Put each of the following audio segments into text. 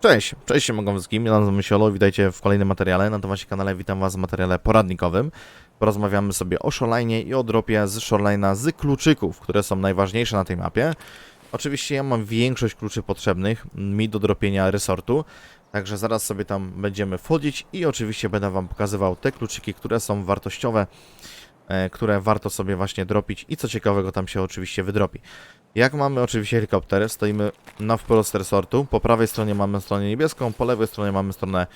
Cześć, cześć się mogą wszystkim, ja nazywam się Olo, witajcie w kolejnym materiale, na tym właśnie kanale witam was w materiale poradnikowym. Porozmawiamy sobie o Shoreline i o dropie z Shoreline'a z kluczyków, które są najważniejsze na tej mapie. Oczywiście ja mam większość kluczy potrzebnych mi do dropienia resortu, także zaraz sobie tam będziemy wchodzić i oczywiście będę wam pokazywał te kluczyki, które są wartościowe, e, które warto sobie właśnie dropić i co ciekawego tam się oczywiście wydropi. Jak mamy oczywiście helikopter, stoimy na wprost resortu. Po prawej stronie mamy stronę niebieską, po lewej stronie mamy stronę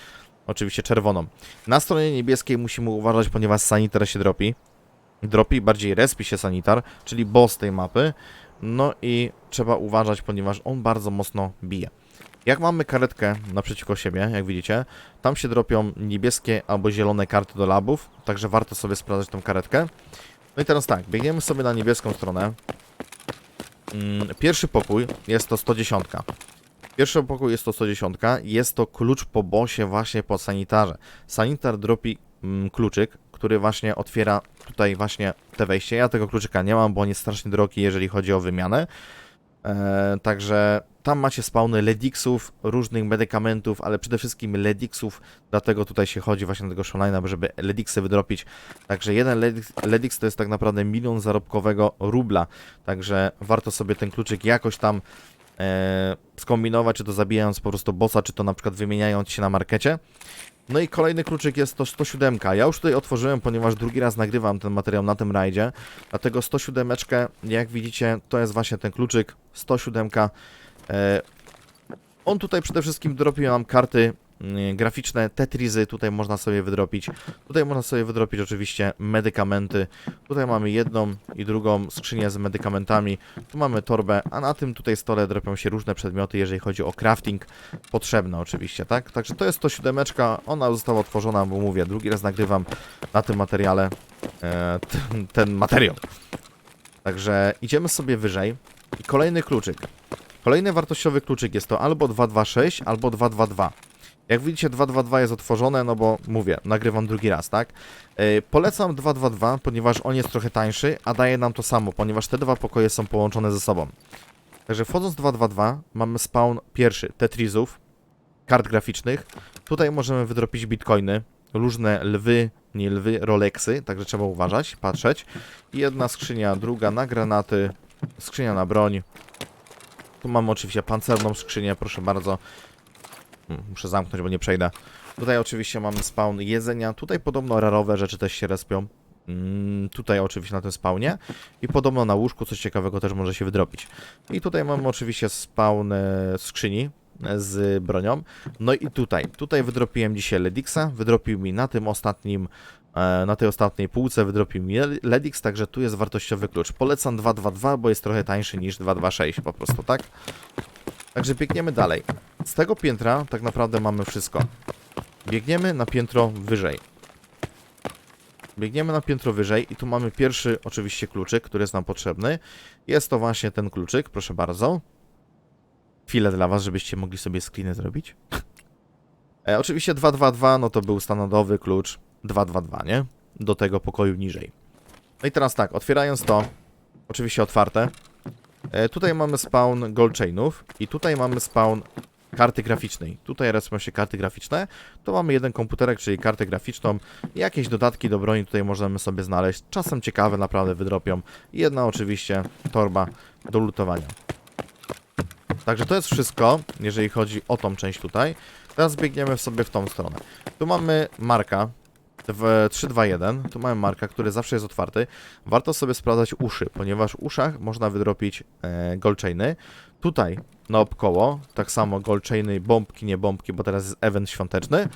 oczywiście czerwoną. Na stronie niebieskiej musimy uważać, ponieważ sanitar się dropi. Dropi, bardziej respi się sanitar, czyli boss tej mapy. No i trzeba uważać, ponieważ on bardzo mocno bije. Jak mamy karetkę naprzeciwko siebie, jak widzicie, tam się dropią niebieskie albo zielone karty do labów, także warto sobie sprawdzać tą karetkę. No i teraz tak, biegniemy sobie na niebieską stronę. Mm, Pierwszy pokój jest to 110. Pierwszy pokój jest to 110. Jest to klucz po bosie właśnie po sanitarze. Sanitar dropi mm, kluczyk, który właśnie otwiera tutaj właśnie te wejście. Ja tego kluczyka nie mam, bo on jest strasznie drogi, jeżeli chodzi o wymianę. E, także tam macie spawny ledixów, różnych medykamentów, ale przede wszystkim ledixów, dlatego tutaj się chodzi właśnie do tego Shonline'a, żeby ledixy wydropić. Także jeden ledix to jest tak naprawdę milion zarobkowego rubla, także warto sobie ten kluczyk jakoś tam e, skombinować, czy to zabijając po prostu bossa, czy to na przykład wymieniając się na markecie. No i kolejny kluczyk jest to 107. Ja już tutaj otworzyłem, ponieważ drugi raz nagrywam ten materiał na tym rajdzie. Dlatego 107, jak widzicie, to jest właśnie ten kluczyk 107. E, on tutaj przede wszystkim dropił nam karty graficzne, tetrizy, tutaj można sobie wydropić. Tutaj można sobie wydropić oczywiście medykamenty. Tutaj mamy jedną i drugą skrzynię z medykamentami. Tu mamy torbę, a na tym tutaj stole dropią się różne przedmioty, jeżeli chodzi o crafting. Potrzebne oczywiście, tak? Także to jest 107. Ona została otworzona, bo mówię, drugi raz nagrywam na tym materiale e, ten, ten materiał. Także idziemy sobie wyżej. I kolejny kluczyk. Kolejny wartościowy kluczyk jest to albo 226, albo 222. Jak widzicie 222 jest otworzone, no bo mówię, nagrywam drugi raz, tak? Yy, polecam 222, ponieważ on jest trochę tańszy, a daje nam to samo, ponieważ te dwa pokoje są połączone ze sobą. Także wchodząc 222 mamy spawn pierwszy Tetrizów, kart graficznych. Tutaj możemy wydropić bitcoiny, różne lwy, nie lwy, Rolexy, także trzeba uważać, patrzeć. Jedna skrzynia, druga na granaty, skrzynia na broń. Tu mamy oczywiście pancerną skrzynię, proszę bardzo. Muszę zamknąć, bo nie przejdę. Tutaj oczywiście mamy spawn jedzenia. Tutaj podobno rarowe rzeczy też się respią. Mm, tutaj oczywiście na tym spawnie. I podobno na łóżku coś ciekawego też może się wydropić. I tutaj mamy oczywiście spawn skrzyni e, z bronią. No i tutaj. Tutaj wydropiłem dzisiaj Ledixa. Wydropił mi na tym ostatnim e, na tej ostatniej półce wydropił mi Ledix, także tu jest wartościowy klucz. Polecam 222, bo jest trochę tańszy niż 226 po prostu, tak? Także biegniemy dalej. Z tego piętra tak naprawdę mamy wszystko. Biegniemy na piętro wyżej. Biegniemy na piętro wyżej i tu mamy pierwszy oczywiście kluczyk, który jest nam potrzebny. Jest to właśnie ten kluczyk, proszę bardzo. Chwilę dla was, żebyście mogli sobie screeny zrobić. E, oczywiście 222, no to był standardowy klucz 222, nie? Do tego pokoju niżej. No i teraz tak, otwierając to, oczywiście otwarte. E, tutaj mamy spawn gold chainów i tutaj mamy spawn karty graficznej. Tutaj respią się karty graficzne. Tu mamy jeden komputerek, czyli kartę graficzną. Jakieś dodatki do broni tutaj możemy sobie znaleźć. Czasem ciekawe naprawdę wydropią. Jedna oczywiście torba do lutowania. Także to jest wszystko, jeżeli chodzi o tą część tutaj. Teraz biegniemy sobie w tą stronę. Tu mamy marka w 321. Tu mamy marka, który zawsze jest otwarty. Warto sobie sprawdzać uszy, ponieważ w uszach można wydropić e, gold chainy. Tutaj naokoło, tak samo gold chainy, bombki, nie bombki, bo teraz jest event świąteczny.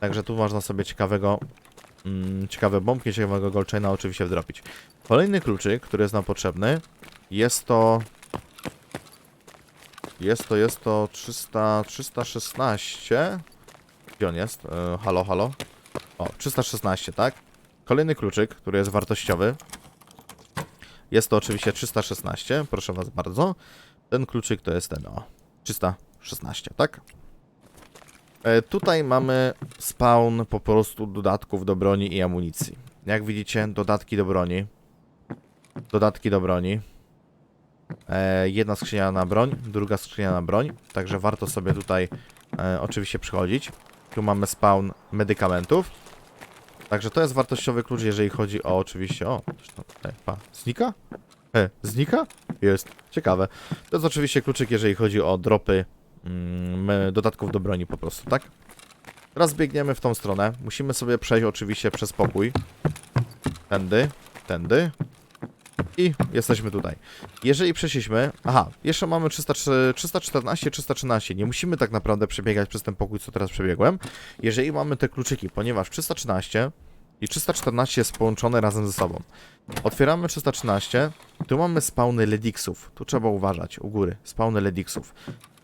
Także tu można sobie ciekawego, mm, ciekawe bombki, ciekawego gold chaina oczywiście wdropić. Kolejny kluczyk, który jest nam potrzebny, jest to jest to, jest to 300, 316. Gdzie on jest? E, halo, halo. O, 316, tak? Kolejny kluczyk, który jest wartościowy. Jest to oczywiście 316, proszę was bardzo. Ten kluczyk to jest ten, o, 316, tak? E, tutaj mamy spawn po prostu dodatków do broni i amunicji. Jak widzicie, dodatki do broni. Dodatki do broni. E, jedna skrzynia na broń, druga skrzynia na broń. Także warto sobie tutaj e, oczywiście przychodzić. Tu mamy spawn medykamentów. Także to jest wartościowy klucz, jeżeli chodzi o oczywiście... O, e, pa, znika? E, znika? Jest, ciekawe. To jest oczywiście kluczyk, jeżeli chodzi o dropy mm, dodatków do broni po prostu, tak? Teraz biegniemy w tą stronę. Musimy sobie przejść oczywiście przez pokój. Tędy, tędy. I jesteśmy tutaj. Jeżeli przeszliśmy... Aha, jeszcze mamy 303 314, 313. Nie musimy tak naprawdę przebiegać przez ten pokój, co teraz przebiegłem. Jeżeli mamy te kluczyki, ponieważ 313 i 314 jest połączone razem ze sobą. Otwieramy 313. Tu mamy spawny ledixów. Tu trzeba uważać, u góry. Spawny ledixów.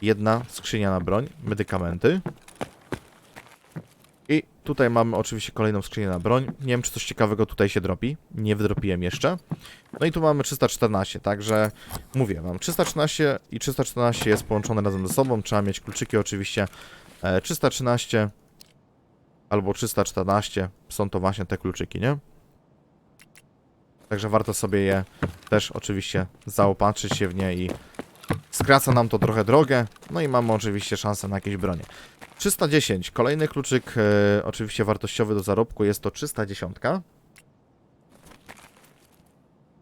Jedna skrzynia na broń, medykamenty. I tutaj mamy oczywiście kolejną skrzynię na broń. Nie wiem, czy coś ciekawego tutaj się dropi. Nie wydropiłem jeszcze. No i tu mamy 314, także mówię wam, 313 i 314 jest połączone razem ze sobą. Trzeba mieć kluczyki oczywiście. E, 313 albo 314 są to właśnie te kluczyki, nie? Także warto sobie je też oczywiście zaopatrzyć się w nie i skraca nam to trochę drogę. No i mamy oczywiście szansę na jakieś bronie. 310. Kolejny kluczyk, e, oczywiście wartościowy do zarobku, jest to 310.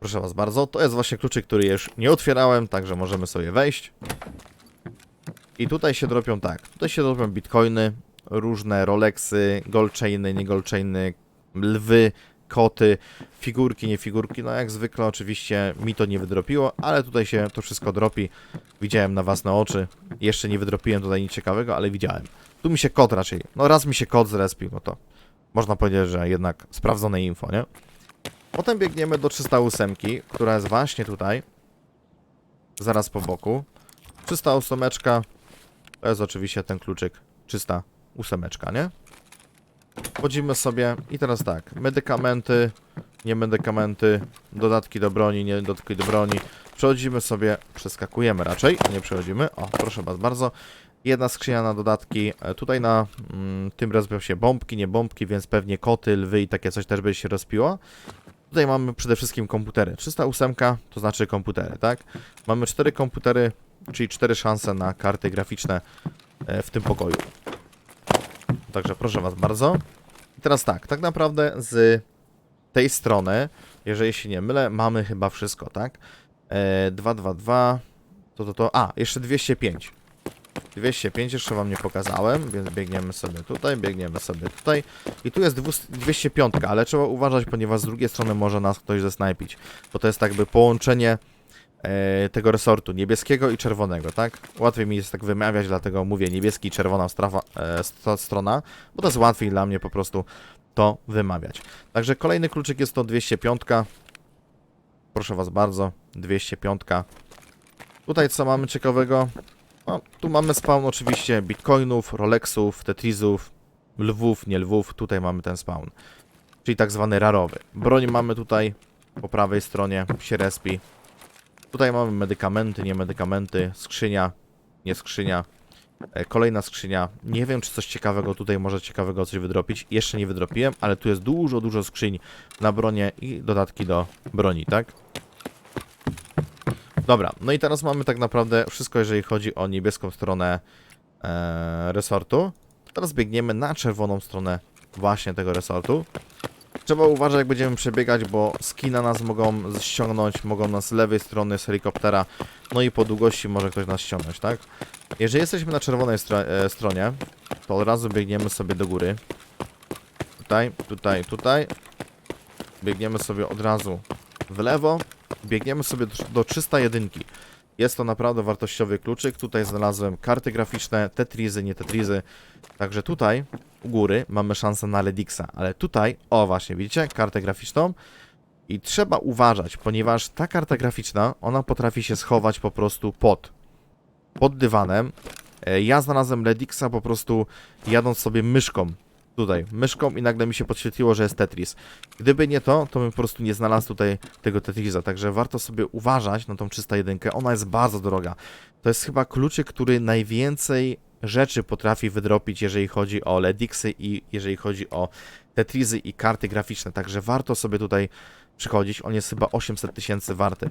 Proszę Was bardzo, to jest właśnie kluczyk, który już nie otwierałem, także możemy sobie wejść. I tutaj się dropią tak, tutaj się dropią bitcoiny, różne Rolexy, goldchainy, nie goldchainy, lwy, koty, figurki, nie figurki, no jak zwykle oczywiście mi to nie wydropiło, ale tutaj się to wszystko dropi, widziałem na własne oczy, jeszcze nie wydropiłem tutaj nic ciekawego, ale widziałem. Tu mi się kod raczej, no raz mi się kod zrespił, no to można powiedzieć, że jednak sprawdzone info, nie? Potem biegniemy do 308, która jest właśnie tutaj. Zaraz po boku. 308 to jest oczywiście ten kluczyk 308, nie? Wchodzimy sobie i teraz tak, medykamenty, nie medykamenty, dodatki do broni, nie dodatki do broni. Przechodzimy sobie, przeskakujemy raczej, nie przechodzimy. O, proszę was bardzo. Jedna skrzynia na dodatki. E, Tutaj na mm, tym rozbią się bombki, nie bombki, więc pewnie koty, lwy i takie coś też by się rozpiło. Tutaj mamy przede wszystkim komputery. 308 to znaczy komputery, tak? Mamy cztery komputery, czyli cztery szanse na karty graficzne e, w tym pokoju. Także proszę Was bardzo. I teraz tak, tak naprawdę z tej strony, jeżeli się nie mylę, mamy chyba wszystko, tak? E, 222, to to to, a, jeszcze 205. 205 jeszcze Wam nie pokazałem, więc biegniemy sobie tutaj, biegniemy sobie tutaj. I tu jest 200 205, ale trzeba uważać, ponieważ z drugiej strony może nas ktoś zesnajpić. Bo to jest tak jakby połączenie tego resortu niebieskiego i czerwonego, tak? Łatwiej mi jest tak wymawiać, dlatego mówię niebieski i czerwona strafa, e, st- strona, bo to jest łatwiej dla mnie po prostu to wymawiać. Także kolejny kluczyk jest to 205. Proszę Was bardzo, 205. Tutaj co mamy ciekawego? No, tu mamy spawn oczywiście bitcoinów, rolexów, tetrizów, lwów, nie lwów. Tutaj mamy ten spawn. Czyli tak zwany rarowy. Broń mamy tutaj po prawej stronie, się respi. Tutaj mamy medykamenty, nie medykamenty, skrzynia, nie skrzynia. E, Kolejna skrzynia. Nie wiem, czy coś ciekawego tutaj może ciekawego coś wydropić. Jeszcze nie wydropiłem, ale tu jest dużo, dużo skrzyń na bronię i dodatki do broni, tak? Dobra, no i teraz mamy tak naprawdę wszystko, jeżeli chodzi o niebieską stronę e, resortu. Teraz biegniemy na czerwoną stronę właśnie tego resortu. Trzeba uważać, jak będziemy przebiegać, bo skina nas mogą ściągnąć, mogą nas z lewej strony z helikoptera, no i po długości może ktoś nas ściągnąć, tak? Jeżeli jesteśmy na czerwonej e, stronie, to od razu biegniemy sobie do góry. Tutaj, tutaj, tutaj. Biegniemy sobie od razu w lewo. Biegniemy sobie do, do 301. Jest to naprawdę wartościowy kluczyk. Tutaj znalazłem karty graficzne, tetrizy, nie tetrizy. Także tutaj u góry mamy szansę na Ledixa, ale tutaj, o właśnie, widzicie, kartę graficzną. I trzeba uważać, ponieważ ta karta graficzna, ona potrafi się schować po prostu pod, pod dywanem. E, Ja znalazłem Ledixa po prostu jadąc sobie myszką, tutaj, myszką i nagle mi się podświetliło, że jest Tetris. Gdyby nie to, to bym po prostu nie znalazł tutaj tego Tetrisa, także warto sobie uważać na tą 301, ona jest bardzo droga. To jest chyba kluczyk, który najwięcej rzeczy potrafi wydropić, jeżeli chodzi o Ledixy i jeżeli chodzi o Tetrisy i karty graficzne, także warto sobie tutaj przychodzić, on jest chyba 800 tysięcy warty.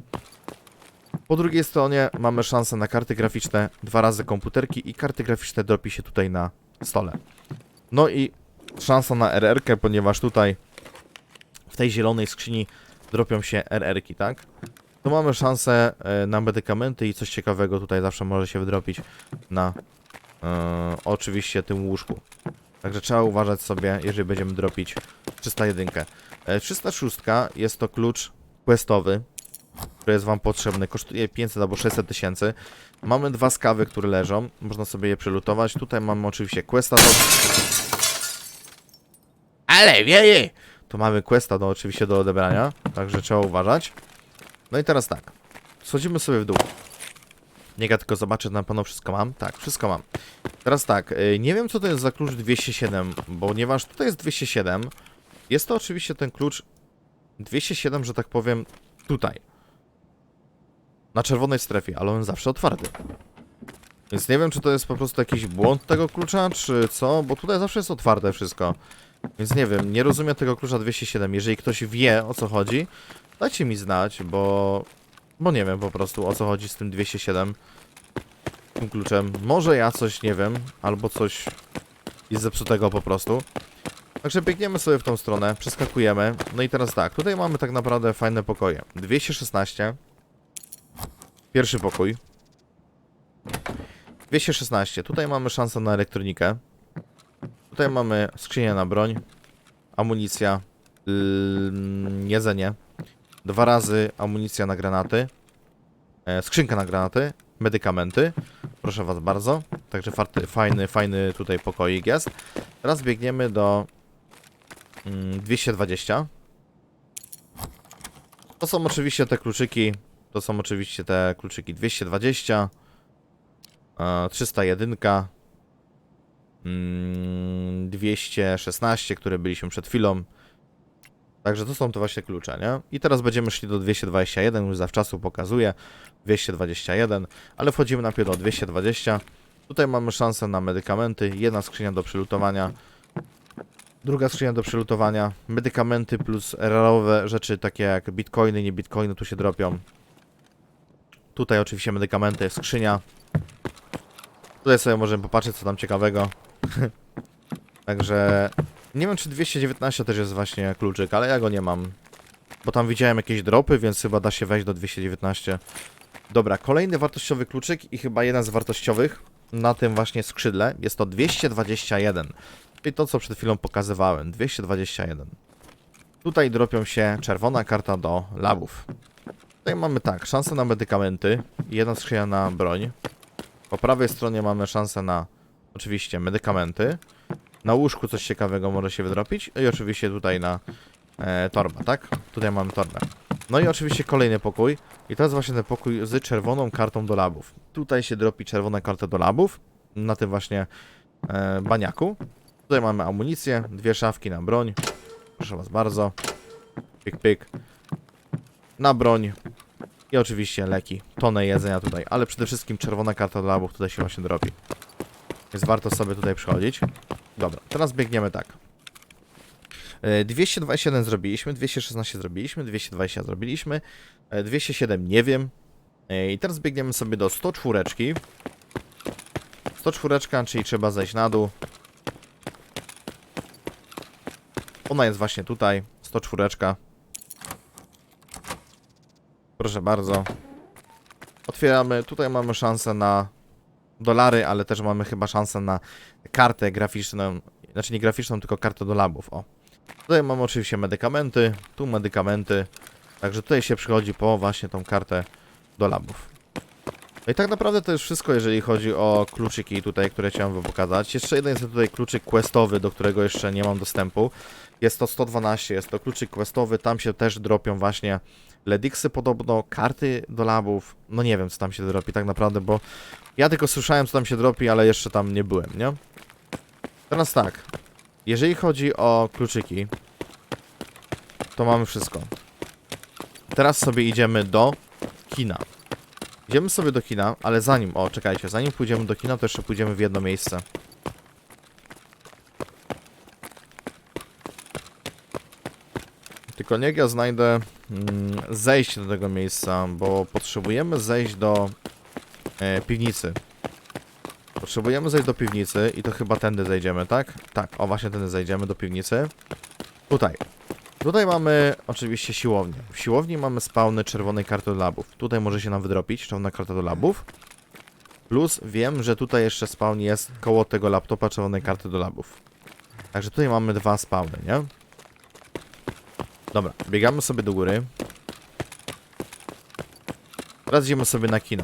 Po drugiej stronie mamy szansę na karty graficzne, dwa razy komputerki i karty graficzne dropi się tutaj na stole. No i szansa na RR-kę, ponieważ tutaj w tej zielonej skrzyni dropią się RR-ki, tak? To mamy szansę e, na medykamenty i coś ciekawego tutaj zawsze może się wydropić na e, oczywiście tym łóżku. Także trzeba uważać sobie, jeżeli będziemy dropić 301. E, 306 jest to klucz questowy, który jest Wam potrzebny. Kosztuje 500 albo 600 tysięcy. Mamy dwa skawy, które leżą. Można sobie je przelutować. Tutaj mamy oczywiście questa do... Ale wieje! Tu mamy questa do, oczywiście do odebrania, także trzeba uważać. No i teraz tak. Schodzimy sobie w dół. Niech ja tylko zobaczę, na pewno wszystko mam. Tak, wszystko mam. Teraz tak, y, nie wiem co to jest za klucz 207, ponieważ tutaj jest 207. Jest to oczywiście ten klucz 207, że tak powiem, tutaj. Na czerwonej strefie, ale on zawsze otwarty. Więc nie wiem, czy to jest po prostu jakiś błąd tego klucza, czy co, bo tutaj zawsze jest otwarte wszystko. Więc nie wiem, nie rozumiem tego klucza 207. Jeżeli ktoś wie o co chodzi, dajcie mi znać, bo. Bo nie wiem po prostu o co chodzi z tym 207. Tym kluczem. Może ja coś nie wiem, albo coś jest zepsutego po prostu. Także biegniemy sobie w tą stronę, przeskakujemy. No i teraz tak, tutaj mamy tak naprawdę fajne pokoje. 216. Pierwszy pokój. 216. Tutaj mamy szansę na elektronikę. Tutaj mamy skrzynię na broń, amunicja, yy, jedzenie, dwa razy amunicja na granaty, e, skrzynka na granaty, medykamenty, proszę was bardzo, także farty, fajny, fajny tutaj pokoik jest. Teraz biegniemy do mm, 220. To są oczywiście te kluczyki, to są oczywiście te kluczyki 220, e, 301, Mm, 216, które byliśmy przed chwilą. Także to są to właśnie klucze, nie? I teraz będziemy szli do 221, już zawczasu pokazuję. 221, ale wchodzimy najpierw do 220. Tutaj mamy szansę na medykamenty, jedna skrzynia do przelutowania. Druga skrzynia do przelutowania. Medykamenty plus rarowe rzeczy takie jak bitcoiny, nie bitcoiny tu się dropią. Tutaj oczywiście medykamenty, skrzynia. Tutaj sobie możemy popatrzeć co tam ciekawego. Także nie wiem czy 219 też jest właśnie kluczyk, ale ja go nie mam. Bo tam widziałem jakieś dropy, więc chyba da się wejść do 219. Dobra, kolejny wartościowy kluczyk i chyba jeden z wartościowych na tym właśnie skrzydle jest to 221. Czyli to co przed chwilą pokazywałem, 221. Tutaj dropią się czerwona karta do labów. Tutaj mamy tak, szansę na medykamenty, jedna skrzynia na broń. Po prawej stronie mamy szansę na oczywiście medykamenty. Na łóżku coś ciekawego może się wydropić. I oczywiście tutaj na e, torba, tak? Tutaj mamy torbę. No i oczywiście kolejny pokój. I to jest właśnie ten pokój z czerwoną kartą do labów. Tutaj się dropi czerwona karta do labów. Na tym właśnie e, baniaku. Tutaj mamy amunicję, dwie szafki na broń. Proszę was bardzo. Pyk, pyk. Na broń. I oczywiście leki. Tonę jedzenia tutaj. Ale przede wszystkim czerwona karta do labów tutaj się właśnie dropi. Więc warto sobie tutaj przychodzić. Dobra, teraz biegniemy tak. E, 227 zrobiliśmy, 216 zrobiliśmy, 220 zrobiliśmy, e, 207 nie wiem. E, I teraz biegniemy sobie do 104. 104, czyli trzeba zejść na dół. Ona jest właśnie tutaj, 104. Proszę bardzo. Otwieramy, tutaj mamy szansę na dolary, ale też mamy chyba szansę na kartę graficzną, znaczy nie graficzną, tylko kartę do labów, o. Tutaj mamy oczywiście medykamenty, tu medykamenty, także tutaj się przychodzi po właśnie tą kartę do labów. No i tak naprawdę to jest wszystko, jeżeli chodzi o kluczyki tutaj, które chciałem wam pokazać. Jeszcze jeden jest tutaj kluczyk questowy, do którego jeszcze nie mam dostępu. Jest to 112, jest to kluczyk questowy, tam się też dropią właśnie Ledixy podobno, karty do labów. No nie wiem, co tam się dropi tak naprawdę, bo ja tylko słyszałem, co tam się dropi, ale jeszcze tam nie byłem, nie? Teraz tak, jeżeli chodzi o kluczyki, to mamy wszystko. Teraz sobie idziemy do kina. Idziemy sobie do kina, ale zanim, o czekajcie, zanim pójdziemy do kina, to jeszcze pójdziemy w jedno miejsce. Tylko niech ja znajdę mm, zejście do tego miejsca, bo potrzebujemy zejść do e, piwnicy. Potrzebujemy zejść do piwnicy i to chyba tędy zejdziemy, tak? Tak, o właśnie tędy zejdziemy do piwnicy. Tutaj. Tutaj mamy oczywiście siłownię. W siłowni mamy spawny czerwonej labów. Tutaj może się nam wydropić czerwona karta do labów. Plus wiem, że tutaj jeszcze spawn jest koło tego laptopa czerwonej karty do labów. Także tutaj mamy dwa spawny, nie? Dobra, biegamy sobie do góry. Teraz idziemy sobie na kino.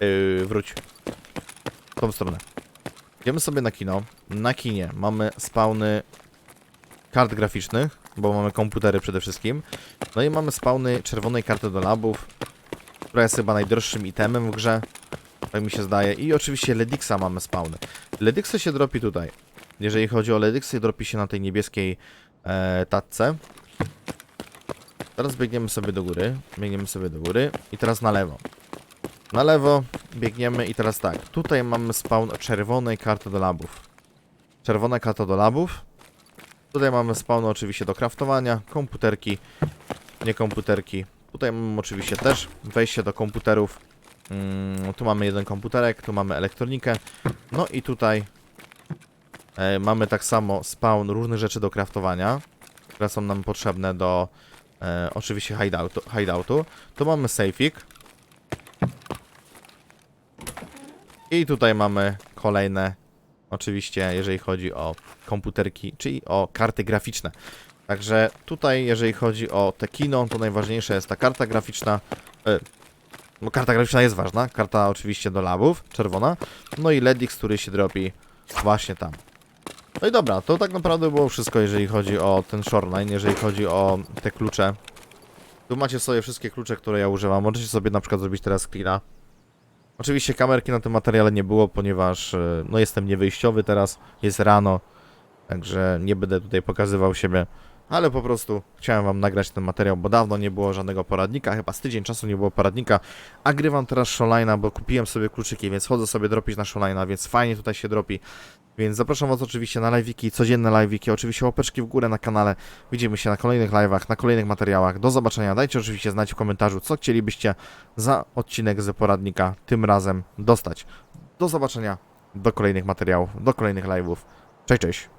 Yy, wróć. W tą stronę. Idziemy sobie na kino. Na kinie mamy spawny kart graficznych, bo mamy komputery przede wszystkim. No i mamy spawny czerwonej karty do labów, która jest chyba najdroższym itemem w grze. Tak mi się zdaje. I oczywiście Ledixa mamy spawny. Ledixa się dropi tutaj. Jeżeli chodzi o Ledixa, dropi się na tej niebieskiej e, tatce. Teraz biegniemy sobie do góry. Biegniemy sobie do góry. I teraz na lewo. Na lewo biegniemy i teraz tak. Tutaj mamy spawn czerwonej karty do labów. Czerwona karta do labów. Tutaj mamy spawn oczywiście do craftowania, komputerki, nie komputerki. Tutaj mamy oczywiście też wejście do komputerów. Mm, tu mamy jeden komputerek, tu mamy elektronikę. No i tutaj e, mamy tak samo spawn różnych rzeczy do craftowania, które są nam potrzebne do e, oczywiście hideoutu, hideoutu. Tu mamy safeik. I tutaj mamy kolejne, oczywiście, jeżeli chodzi o komputerki, czyli o karty graficzne. Także tutaj, jeżeli chodzi o te kino, to najważniejsza jest ta karta graficzna. E, no, karta graficzna jest ważna. Karta oczywiście do labów, czerwona. No i LEDix, który się dropi właśnie tam. No i dobra, to tak naprawdę było wszystko, jeżeli chodzi o ten shoreline, jeżeli chodzi o te klucze. Tu macie sobie wszystkie klucze, które ja używam. Możecie sobie na przykład zrobić teraz cleana. Oczywiście kamerki na tym materiale nie było, ponieważ e, no jestem niewyjściowy teraz, jest rano, także nie będę tutaj pokazywał siebie, ale po prostu chciałem wam nagrać ten materiał, bo dawno nie było żadnego poradnika, chyba z tydzień czasu nie było poradnika, a grywam teraz Showline'a, bo kupiłem sobie kluczyki, więc chodzę sobie dropić na Showline'a, więc fajnie tutaj się dropi, więc zapraszam was oczywiście na live'iki, codzienne live'iki, oczywiście łapeczki w górę na kanale, widzimy się na kolejnych live'ach, na kolejnych materiałach, do zobaczenia, dajcie oczywiście znać w komentarzu, co chcielibyście za odcinek z poradnika tym razem dostać. Do zobaczenia, do kolejnych materiałów, do kolejnych live'ów, cześć, cześć!